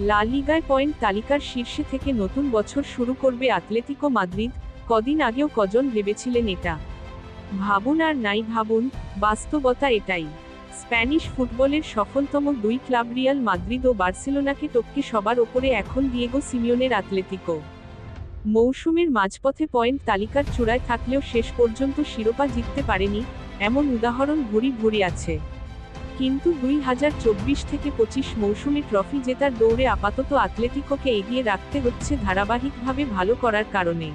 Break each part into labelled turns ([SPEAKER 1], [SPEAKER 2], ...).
[SPEAKER 1] লা লিগায় পয়েন্ট তালিকার শীর্ষে থেকে নতুন বছর শুরু করবে আতলেতিকো মাদ্রিদ, কদিন আগেও কজন ভেবেছিলেন এটা? ভাবুন আর নাই ভাবুন, বাস্তবতা এটাই। স্প্যানিশ ফুটবলের সফলতম দুই ক্লাব রিয়াল মাদ্রিদ ও বার্সেলোনাকে টপকে সবার ওপরে এখন দিয়েগো সিমিওনের আতলেতিকো। মৌসুমের মাঝপথে পয়েন্ট তালিকার চূড়ায় থাকলেও শেষ পর্যন্ত শিরোপা জিততে পারেনি, এমন উদাহরণ ভুরি ভুরি আছে। কিন্তু দুই হাজার চব্বিশ থেকে পঁচিশ মৌসুমে ট্রফি জেতার দৌড়ে আপাতত আতলেতিকোকে এগিয়ে রাখতে হচ্ছে ধারাবাহিকভাবে ভালো করার কারণে।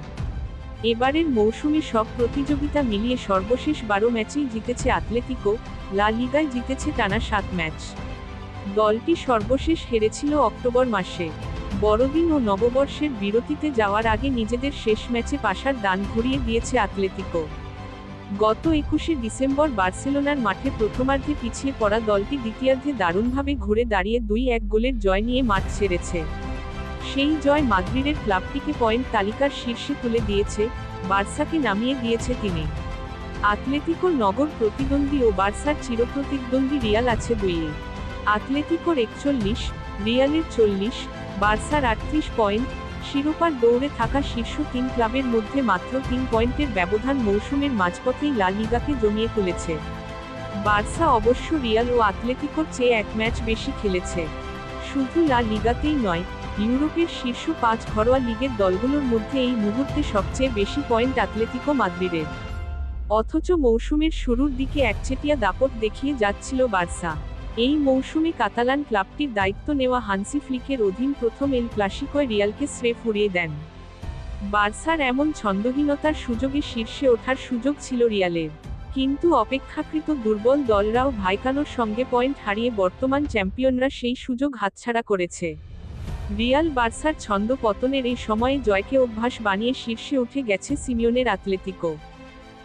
[SPEAKER 1] এবারের মৌসুমে সব প্রতিযোগিতা মিলিয়ে সর্বশেষ বারো ম্যাচেই জিতেছে আতলেতিকো লা লিগায় জিতেছে টানা সাত ম্যাচ। দলটি সর্বশেষ হেরেছিল অক্টোবর মাসে। বড়দিন ও নববর্ষের বিরতিতে যাওয়ার আগে নিজেদের শেষ ম্যাচে পাশার দান ঘুরিয়ে দিয়েছে আতলেতিকো গত একুশে ডিসেম্বর বার্সেলোনার মাঠে প্রথমার্ধে পিছিয়ে পড়া দলটি দ্বিতীয়ার্ধে দারুণভাবে ঘুরে দাঁড়িয়ে দুই এক গোলের জয় নিয়ে মাঠ ছেড়েছে। সেই জয় মাদ্রিদের ক্লাবটিকে পয়েন্ট তালিকার শীর্ষে তুলে দিয়েছে, বার্সাকে নামিয়ে দিয়েছে তিনি। আতলেতিকোর নগর প্রতিদ্বন্দ্বী ও বার্সার চিরপ্রতিদ্বন্দ্বী রিয়াল আছে দুইয়ে। আতলেতিকোর একচল্লিশ, রিয়ালের চল্লিশ, বার্সার আটত্রিশ পয়েন্ট শিরোপার দৌড়ে থাকা শীর্ষ তিন ক্লাবের মধ্যে মাত্র তিন পয়েন্টের ব্যবধান মৌসুমের মাঝপথেই লা লিগাকে জমিয়ে তুলেছে। বার্সা অবশ্য রিয়াল ও আতলেতিকোর চেয়ে এক ম্যাচ বেশি খেলেছে। শুধু লা লিগাতেই নয়, ইউরোপের শীর্ষ পাঁচ ঘরোয়া লিগের দলগুলোর মধ্যে এই মুহূর্তে সবচেয়ে বেশি পয়েন্ট আতলেতিকো মাদ্রিদের। অথচ মৌসুমের শুরুর দিকে একচেটিয়া দাপট দেখিয়ে যাচ্ছিল বার্সা। এই মৌসুমে কাতালান ক্লাবটির দায়িত্ব নেওয়া হানসি ফ্লিকের অধীন প্রথম এল ক্লাসিকোয় রিয়ালকে স্রেফ উড়িয়ে দেন। বার্সার এমন ছন্দহীনতার সুযোগে শীর্ষে ওঠার সুযোগ ছিল রিয়ালের। কিন্তু অপেক্ষাকৃত দুর্বল দলরাও ভাইকানোর সঙ্গে পয়েন্ট হারিয়ে বর্তমান চ্যাম্পিয়নরা সেই সুযোগ হাতছাড়া করেছে। রিয়াল বার্সার ছন্দ পতনের এই সময়ে জয়কে অভ্যাস বানিয়ে শীর্ষে উঠে গেছে সিমিওনের আতলেতিকো।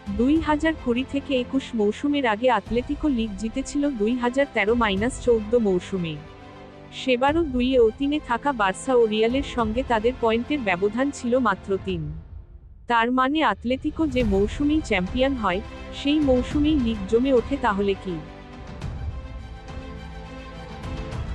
[SPEAKER 1] দুই হাজার কুড়ি থেকে একুশ মৌসুমের আগে আতলেতিকো লিগ জিতেছিল দুই হাজার তেরো মাইনাস চৌদ্দ মৌসুমে। সেবারও দুইয়ে ও তিনে থাকা বার্সা ও রিয়ালের সঙ্গে তাদের পয়েন্টের ব্যবধান ছিল মাত্র তিন। তার মানে আতলেতিকো যে মৌসুমেই চ্যাম্পিয়ন হয়, সেই মৌসুমেই লিগ জমে ওঠে তাহলে কি?